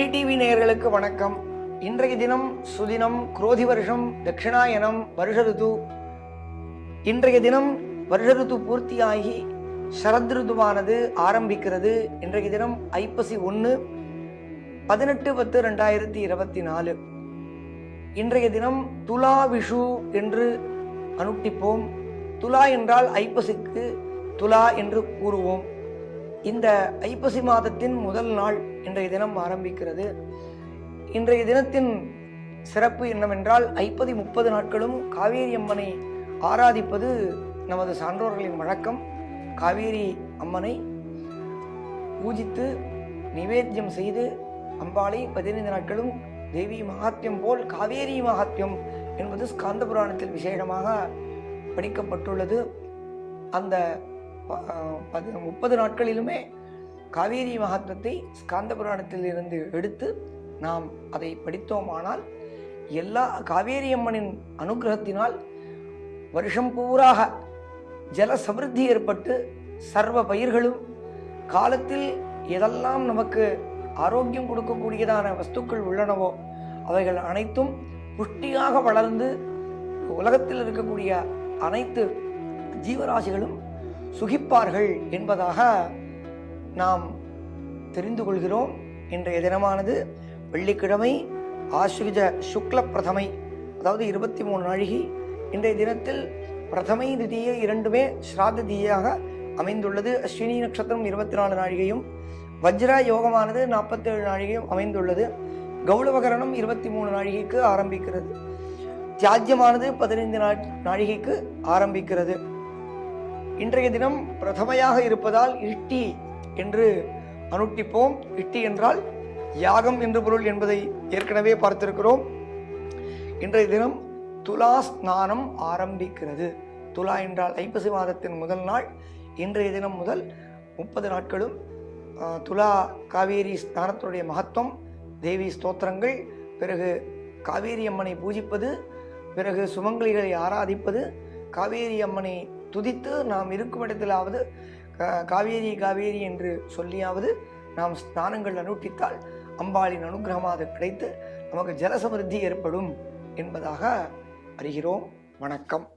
நேயர்களுக்கு வணக்கம். இன்றைய தினம் சுதினம் குரோதி வருஷம் தட்சிணாயனம் வருஷ ருது. இன்றைய தினம் வருஷருது பூர்த்தியாகி சரத் ருதுவானது ஆரம்பிக்கிறது. இன்றைய தினம் ஐப்பசி ஒன்று பதினெட்டு பத்து ரெண்டாயிரத்தி இருபத்தி நாலு. இன்றைய தினம் துலா விஷு என்று அனுட்டிப்போம். துலா என்றால் ஐப்பசிக்கு துலா என்று கூறுவோம். இந்த ஐப்பசி மாதத்தின் முதல் நாள் இன்றைய தினம் ஆரம்பிக்கிறது. இன்றைய தினத்தின் சிறப்பு என்னவென்றால் ஐப்பதி முப்பது நாட்களும் காவேரி அம்மனை ஆராதிப்பது நமது சான்றோர்களின் வழக்கம். காவேரி அம்மனை பூஜித்து நிவேத்தியம் செய்து அம்பாளை பதினைந்து நாட்களும் தேவி மகாத்தியம் போல் காவேரி மகாத்தியம் என்பது ஸ்காந்த புராணத்தில் விசேஷமாக படிக்கப்பட்டுள்ளது. அந்த பது முப்பது நாட்களிலுமே காவேரி மகாத்மத்தை ஸ்காந்த புராணத்திலிருந்து எடுத்து நாம் அதை படித்தோமானால் எல்லா காவேரி அம்மனின் அனுகிரகத்தினால் வருஷம் பூராக ஜல சமிருத்தி ஏற்பட்டு சர்வ பயிர்களும் காலத்தில் எதெல்லாம் நமக்கு ஆரோக்கியம் கொடுக்கக்கூடியதான வஸ்துக்கள் உள்ளனவோ அவைகள் அனைத்தும் புஷ்டியாக வளர்ந்து உலகத்தில் இருக்கக்கூடிய அனைத்து ஜீவராசிகளும் சுகிப்பார்கள் என்பதாக நாம் தெரிந்து கொள்கிறோம். இன்றைய தினமானது வெள்ளிக்கிழமை ஆஸ்விஜ சுக்ல பிரதமை அதாவது இருபத்தி மூணு நாழிகை இன்றைய தினத்தில் பிரதமை திதியை இரண்டுமே ஸ்ராத்த திதியாக அமைந்துள்ளது. அஸ்வினி நட்சத்திரம் இருபத்தி நாலு நாழிகையும் வஜ்ர யோகமானது நாற்பத்தேழு நாழிகையும் அமைந்துள்ளது. கௌளவகரணம் இருபத்தி மூணு நாழிகைக்கு ஆரம்பிக்கிறது. தியாஜ்யமானது பதினைந்து நா- நாழிகைக்கு ஆரம்பிக்கிறது. இன்றைய தினம் பிரதமையாக இருப்பதால் இட்டி என்று அனுட்டிப்போம். இட்டி என்றால் யாகம் என்று பொருள் என்பதை ஏற்கனவே பார்த்திருக்கிறோம். இன்றைய தினம் துலா ஸ்நானம் ஆரம்பிக்கிறது. துலா என்றால் ஐப்பசி மாதத்தின் முதல் நாள். இன்றைய தினம் முதல் முப்பது நாட்களும் துலா காவேரி ஸ்நானத்தினுடைய மகத்துவம் தேவி ஸ்தோத்திரங்கள் பிறகு காவேரி அம்மனை பூஜிப்பது பிறகு சுமங்கலிகளை ஆராதிப்பது காவேரி அம்மனை துதித்து நாம் இருக்கும் இடத்திலாவது கா- காவேரி காவேரி என்று சொல்லியாவது நாம் ஸ்நானங்கள் அனுட்டித்தால் அம்பாளின் அனுகிரகமாக அது கிடைத்து நமக்கு ஜலசமிருத்தி ஏற்படும் என்பதாக அறிகிறோம். வணக்கம்.